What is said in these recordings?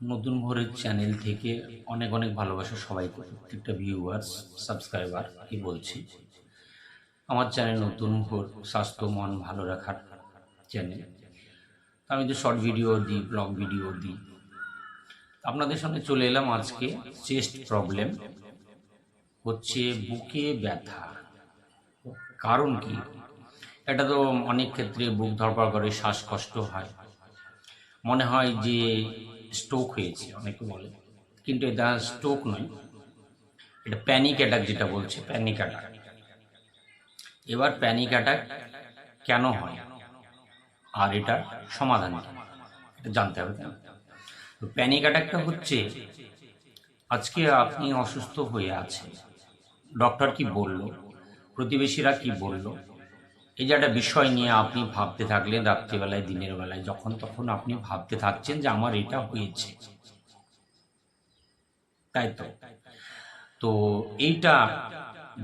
নতুন ভোরের চ্যানেল থেকে অনেক অনেক ভালোবাসা সবাইকে, প্রত্যেকটা ভিউয়ার্স সাবস্ক্রাইবার কি বলছি। আমার চ্যানেল নতুন ভোর, স্বাস্থ্য, মন ভালো রাখার চ্যানেল আমি তো শর্ট ভিডিও দিই ব্লগ ভিডিও দিই। আপনাদের সামনে চলে এলাম আজকে চেস্ট প্রবলেম হচ্ছে বুকে ব্যথা। কারণ কি? এটা তো অনেক ক্ষেত্রে বুক ধরপড় করে, শ্বাসকষ্ট হয়। মনে হয় যে স্ট্রোক হয়েছে, অনেকে বলে। কিন্তু এটা স্ট্রোক নয়, এটা প্যানিক অ্যাটাক যেটা বলছে প্যানিক অ্যাটাক এবার প্যানিক অ্যাটাক কেন হয়? আর এটার সমাধান এটা জানতে হবে তো প্যানিক অ্যাটাকটা হচ্ছে, আজকে আপনি অসুস্থ হয়ে আছেন ডক্টর কি বলল? প্রতিবেশীরা কি বলল? এই যে একটা বিষয় নিয়ে আপনি ভাবতে থাকলেন রাত্রিবেলায়, দিনের বেলায়, যখন তখন আপনি ভাবতে থাকছেন যে আমার এটা হয়েছে। তাই তো? তো এইটা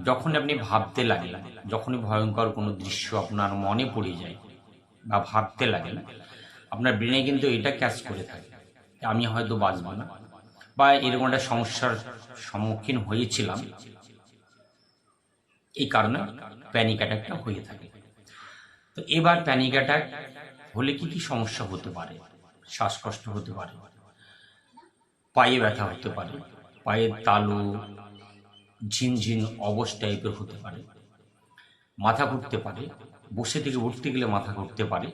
যখন আপনি ভাবতে লাগলেন, যখনই ভয়ঙ্কর কোনো দৃশ্য আপনার মনে পড়ে যায় বা ভাবতে লাগেন আপনার ব্রেনে কিন্তু এটা ক্যাচ করে থাকে আমি হয়তো বাঁচব না বা এরকম একটা সমস্যার সম্মুখীন হয়েছিলাম। এই কারণে প্যানিক অ্যাটাকটা হয়ে থাকে। তো এবার প্যানিক অ্যাটাক হলে কি কি সমস্যা হতে পারে? শ্বাসকষ্ট হতে পারে, পায়ে ব্যথা হতে পারে পায়ের তালু, ঝিনঝিন অবশ টাইপের হতে পারে, মাথা ঘুরতে পারে, বসে থেকে উঠতে গেলে মাথা ঘুরতে পারে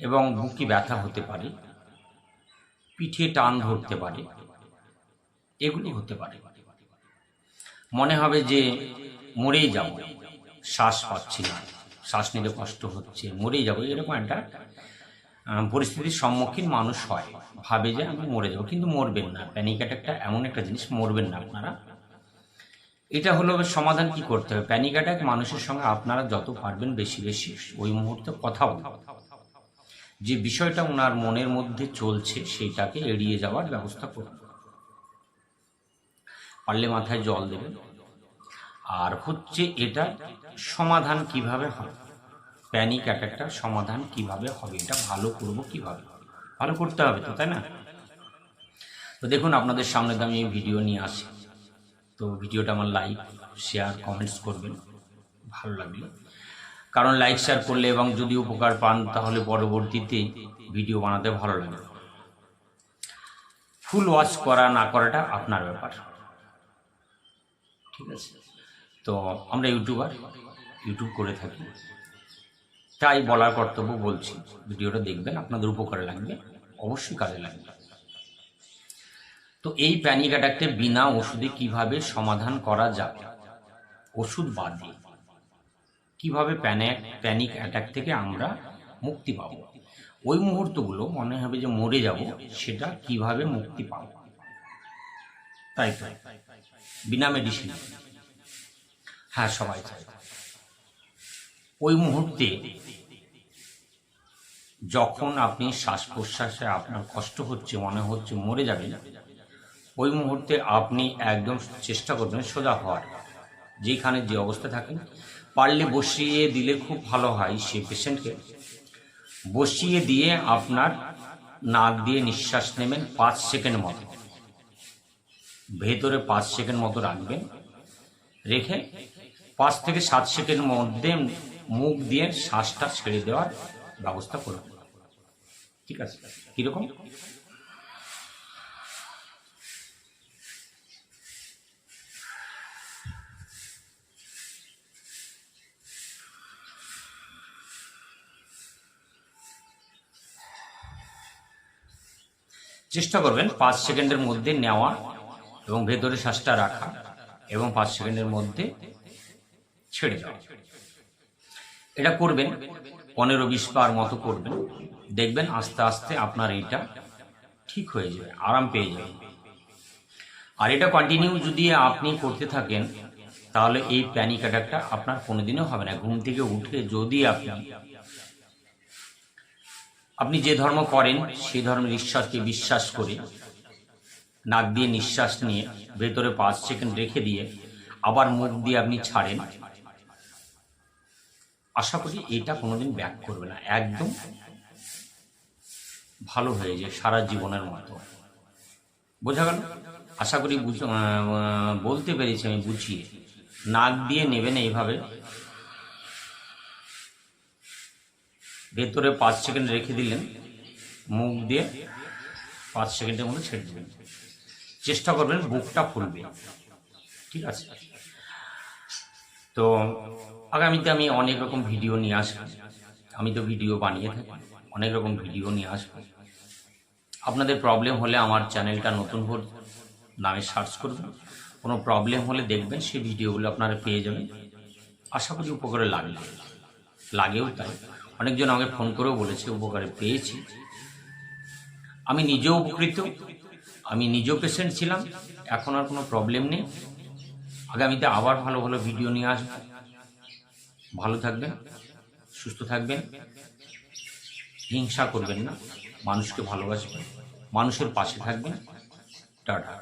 এবং বুকে ব্যথা হতে পারে, পিঠে টান ধরতে পারে, এগুলো হতে পারে। মনে হবে যে মরেই যাব। শ্বাস পাচ্ছি না। শ্বাস নিতে কষ্ট হচ্ছে, মরেই যাব। এরকম একটা পরিস্থিতির সম্মুখীন মানুষ হয়। ভাবে যে আমি মরে যাব, কিন্তু মরবেন না। প্যানিক অ্যাটাকটা এমন একটা জিনিস, মরবেন না আপনারা। এটা হলো সমাধান কি করতে হবে? প্যানিক অ্যাটাক মানুষের সঙ্গে আপনারা যত পারবেন বেশি বেশি ওই মুহূর্তে কথা বলুন। যে বিষয়টা ওনার মনের মধ্যে চলছে, সেইটাকে এড়িয়ে যাওয়ার ব্যবস্থা করুন। পারলে মাথায় জল দেবেন। আর হচ্ছে এটা সমাধান কীভাবে হবে? প্যানিক অ্যাটাকটার সমাধান কীভাবে হবে? এটা ভালো করব কীভাবে? ভালো করতে হবে তো, তাই না? তো দেখুন, আপনাদের সামনে তো আমি ভিডিও নিয়ে আসি। তো ভিডিওটা আমার লাইক শেয়ার কমেন্টস করবেন। ভালো লাগলে। কারণ লাইক শেয়ার করলে এবং যদি উপকার পান, তাহলে পরবর্তীতে ভিডিও বানাতে ভালো লাগে। ফুল ওয়াচ করা, না করাটা আপনার ব্যাপার। ঠিক আছে? তো আমরা ইউটিউবার ইউটিউব করে থাকি। তাই বলার কর্তব্য বলছি। ভিডিওটা দেখবেন, আপনাদের উপকারে লাগবে, অবশ্যই কাজে লাগবে। তো এই প্যানিক অ্যাটাকটা বিনা ওষুধে কীভাবে সমাধান করা যাবে ওষুধ বাদ বাদে কীভাবে প্যানিক প্যানিক অ্যাটাক থেকে আমরা মুক্তি পাব? ওই মুহূর্তগুলো মনে হবে যে মরে যাব, সেটা কীভাবে মুক্তি পাব? তাই তো? বিনা মেডিসিন হ্যাঁ সবাই ওই মুহূর্তে যখন আপনি শ্বাস প্রশ্বাসে আপনার কষ্ট হচ্ছে, মনে হচ্ছে মরে যাবেন, ওই মুহূর্তে আপনি একদম চেষ্টা করবেন সোজা হওয়ার। যেখানে যে অবস্থা থাকেন, পারলে বসিয়ে দিলে খুব ভালো হয় সেই পেশেন্টকে। বসিয়ে দিয়ে আপনার নাক দিয়ে নিঃশ্বাস নেবেন, পাঁচ সেকেন্ড মতো। ভেতরে পাঁচ সেকেন্ড মতো রাখবেন। রেখে পাঁচ থেকে সাত সেকেন্ড মধ্যে মুখ দিয়ে শ্বাসটা ছেড়ে দেওয়ার ব্যবস্থা করবেন ঠিক আছে? কীরকম? চেষ্টা করবেন পাঁচ সেকেন্ডের মধ্যে নেওয়া এবং ভেতরে শ্বাসটা রাখা এবং পাঁচ সেকেন্ডের মধ্যে ছেড়ে দেওয়া এটা করবেন, পনেরো বিশ বার মতো করবেন। দেখবেন আস্তে আস্তে আপনার এইটা ঠিক হয়ে যাবে, আরাম পেয়ে যাবেন আর এটা কন্টিনিউ যদি আপনি করতে থাকেন, তাহলে এই প্যানিক অ্যাটাকটা আপনার কোনোদিনও হবে না। ঘুম থেকে উঠে যদি আপনি আপনি যে ধর্ম করেন, সেই ধর্মের ঈশ্বরকে বিশ্বাস করে, নাক দিয়ে নিঃশ্বাস নিয়ে, ভেতরে পাঁচ সেকেন্ড রেখে দিয়ে, আবার মুখ দিয়ে আপনি ছাড়েন আশা করি এটা কোনোদিন ব্যাক করবে না। একদম ভালো হয়ে যায় সারা জীবনের মতো। বোঝা গেল? আশা করি বলতে পেরেছি আমি, বুঝিয়ে। নাক দিয়ে নেবেন এইভাবে ভেতরে পাঁচ সেকেন্ড রেখে দিলেন। মুখ দিয়ে পাঁচ সেকেন্ডের মধ্যে ছেড়ে দেবেন চেষ্টা করবেন, বুকটা ফুলবে। ঠিক আছে? তো আগামীতে আমি অনেক রকম ভিডিও নিয়ে আসব। আমি তো ভিডিও বানিয়ে থাকি, অনেক রকম ভিডিও নিয়ে আসব। আপনাদের প্রবলেম হলে আমার চ্যানেলটা নতুন ভোর নামে সার্চ করবেন। কোনো প্রবলেম হলে দেখবেন, সেই ভিডিওগুলো আপনারা পেয়ে যাবেন। আশা করি উপকারে লাগবে। লাগেও তাই। অনেকজন আমাকে ফোন করেও বলেছে, উপকারে পেয়েছি। আমি নিজেও উপকৃত। আমি নিজেও পেশেন্ট ছিলাম। এখন আর কোনো প্রবলেম নেই। আগামীতে আবার ভালো ভালো ভিডিও নিয়ে আসব। ভালো থাকবেন, সুস্থ থাকবেন, হিংসা করবেন না, মানুষকে ভালোবাসবেন, মানুষের পাশে থাকবেন। টাটা।